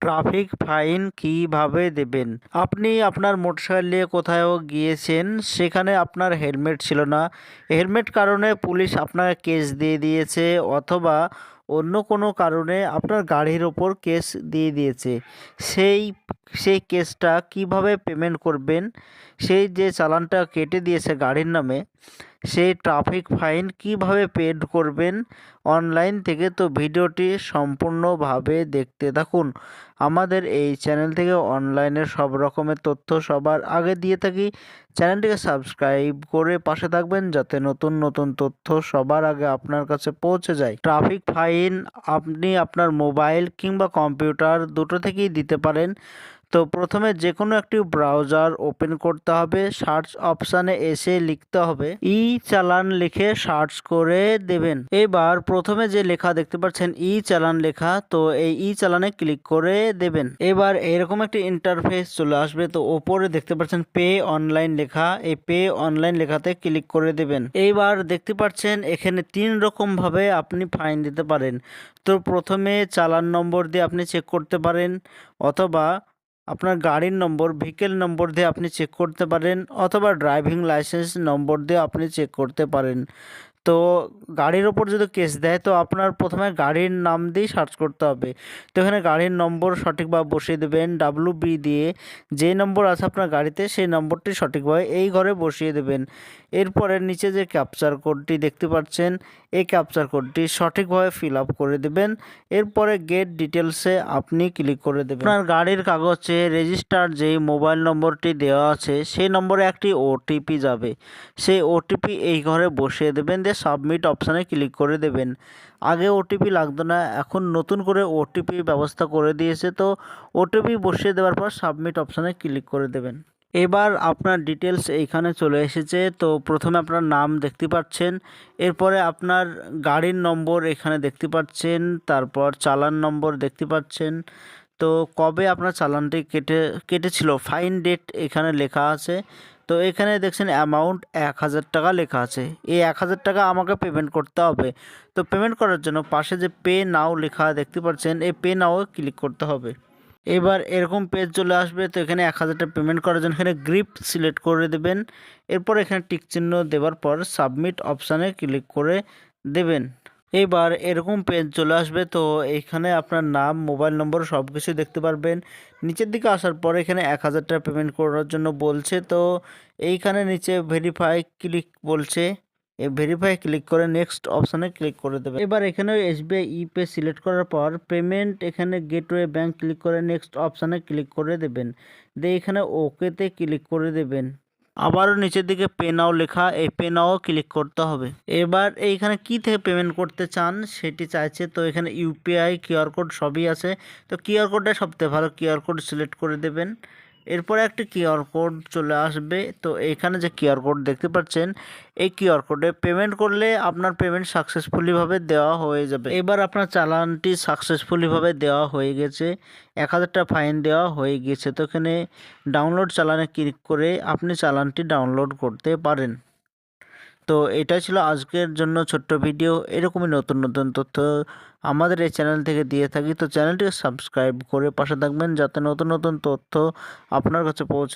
Traffic fine কীভাবে দেবেন? আপনি আপনার মোটরসাইকেল নিয়ে কোথাও গিয়েছেন, সেখানে আপনার হেলমেট ছিল না। হেলমেট কারণে পুলিশ আপনাকে কেস দিয়ে দিয়েছে অথবা অন্য কোনো কারণে আপনার গাড়ির ওপর কেস দিয়ে দিয়েছে। সেই সেই কেসটা কীভাবে পেমেন্ট করবেন? সেই যে চালানটা কেটে দিয়েছে গাড়ির নামে, সেই ট্রাফিক ফাইন কীভাবে পেড করবেন? অনলাইন থেকে তো ভিডিওটি সম্পূর্ণভাবে দেখতে থাকুন। আমাদের এই চ্যানেল থেকে অনলাইনের সব রকমের তথ্য সবার আগে দিয়ে থাকি। চ্যানেলটিকে সাবস্ক্রাইব করে পাশে থাকবেন যাতে নতুন নতুন তথ্য সবার আগে আপনার কাছে পৌঁছে যায়। ট্রাফিক ফাইন আপনি আপনার মোবাইল কিংবা কম্পিউটার দুটো থেকেই দিতে পারেন। তো প্রথমে যে কোনো একটি ব্রাউজার ওপেন করতে হবে, সার্চ অপশানে এসে লিখতে হবে, ই চালান লিখে সার্চ করে দেবেন। এবার প্রথমে যে লেখা দেখতে পাচ্ছেন, ই চালান লেখা, তো এই ই চালানে ক্লিক করে দেবেন। এবার এরকম একটি ইন্টারফেস চলে আসবে, তো ওপরে দেখতে পাচ্ছেন, পে অনলাইন লেখা, এই পে অনলাইন লেখাতে ক্লিক করে দেবেন। এইবার দেখতে পাচ্ছেন, এখানে তিন রকম ভাবে আপনি ফাইন দিতে পারেন। তো প্রথমে চালান নম্বর দিয়ে আপনি চেক করতে পারেন, অথবা আপনার গাড়ির নম্বর ভেহিকেল নম্বর দিয়ে আপনি চেক করতে পারেন, অথবা ড্রাইভিং লাইসেন্স নম্বর দিয়ে আপনি চেক করতে পারেন। তো গাড়ির ওপর যদি কেস দেয়, তো আপনার প্রথমে গাড়ির নাম দিয়ে সার্চ করতে হবে। তো এখানে গাড়ির নম্বর সঠিকভাবে বসিয়ে দেবেন ডাব্লু বি দিয়ে। যে নম্বর আছে আপনার গাড়িতে, সেই নম্বরটি সঠিকভাবে এই ঘরে বসিয়ে দেবেন। এরপরে নিচে যে ক্যাপচার কোডটি দেখতে পাচ্ছেন, এই ক্যাপচার কোডটি সঠিকভাবে ফিল আপ করে দেবেন। এরপরে গেট ডিটেলসে আপনি ক্লিক করে দেবেন। আপনার গাড়ির কাগজে রেজিস্টার যেই মোবাইল নম্বরটি দেওয়া আছে, সেই নম্বরে একটি ওটিপি যাবে। সেই ওটিপি এই ঘরে বসিয়ে দেবেন। দিয়ে সাবমিট অপশানে ক্লিক করে দেবেন। আগে ওটিপি লাগতো না, এখন নতুন করে ওটিপি ব্যবস্থা করে দিয়েছে, তো ওটিপি বসিয়ে দেওয়ার পর সাবমিট অপশানে ক্লিক করে দেবেন। এবার আপনার ডিটেলস এইখানে চলে এসেছে, তো প্রথমে আপনার নাম দেখতে পাচ্ছেন, এরপরে আপনার গাড়ির নম্বর এখানে দেখতে পাচ্ছেন, তারপর চালান নম্বর দেখতে পাচ্ছেন, তো কবে আপনার চালানটি কেটে, কেটেছিল ফাইন ডেট এখানে লেখা আছে তো এখানে দেখছেন অ্যামাউন্ট এক হাজার টাকা লেখা আছে। এই এক হাজার টাকা আমাকে পেমেন্ট করতে হবে। তো পেমেন্ট করার জন্য পাশে যে পে নাও লেখা দেখতে পাচ্ছেন, এই পে নাও ক্লিক করতে হবে। এবার এরকম পেজ চলে আসবে, তো এখানে এক হাজার টাকা পেমেন্ট করার জন্য এখানে গ্রিপ সিলেক্ট করে দেবেন। এরপর এখানে টিক চিহ্ন দেওয়ার পর সাবমিট অপশানে ক্লিক করে দেবেন। এবার এরকম পেজ চলে আসবে, তো এখানে আপনার নাম মোবাইল নম্বর সব কিছু দেখতে পারবেন। নিচের দিকে আসার পর এখানে এক হাজার টাকা পেমেন্ট করার জন্য বলছে, তো এইখানে নিচে ভেরিফাই ক্লিক বলছে। এই ভেরিফাই ক্লিক করে নেক্সট অপশানে ক্লিক করে দেবে। এবার এখানে এসবিআই ই পে সিলেক্ট করার পর পেমেন্ট এখানে গেটওয়ে ব্যাংক ক্লিক করে নেক্সট অপশানে ক্লিক করে দেবেন। দিয়ে এখানে ওকেতে ক্লিক করে দেবেন। আবারও নিচের দিকে পে নাও লেখা, এই পে নাও ক্লিক করতে হবে। এবার এইখানে কি থেকে পেমেন্ট করতে চান সেটি চাইছে, তো এখানে ইউপিআই কিউআর কোড সবই আছে। তো কিউআর কোডটা সবথেকে ভালো কিউআর কোড সিলেক্ট করে দেবেন। এরপরে একটি কিউআর কোড চলে আসবে। তো এখানে যে কিউআর কোড দেখতে পাচ্ছেন, এই কিউআর কোডে পেমেন্ট করলে আপনার পেমেন্ট সাকসেসফুলিভাবে দেওয়া হয়ে যাবে। এবার আপনার চালানটি সাকসেসফুলিভাবে দেওয়া হয়ে গেছে। এক হাজারটা ফাইন দেওয়া হয়ে গেছে। তো এখানে ডাউনলোড চালানে ক্লিক করে আপনি চালানটি ডাউনলোড করতে পারেন। তো এটাই ছিল আজকের জন্য ছোট্ট ভিডিও। এরকমই নতুন নতুন তথ্য আমাদের এই চ্যানেল থেকে দিয়ে থাকি। তো চ্যানেলটিকে সাবস্ক্রাইব করে পাশে থাকবেন যাতে নতুন নতুন তথ্য আপনার কাছে পৌঁছে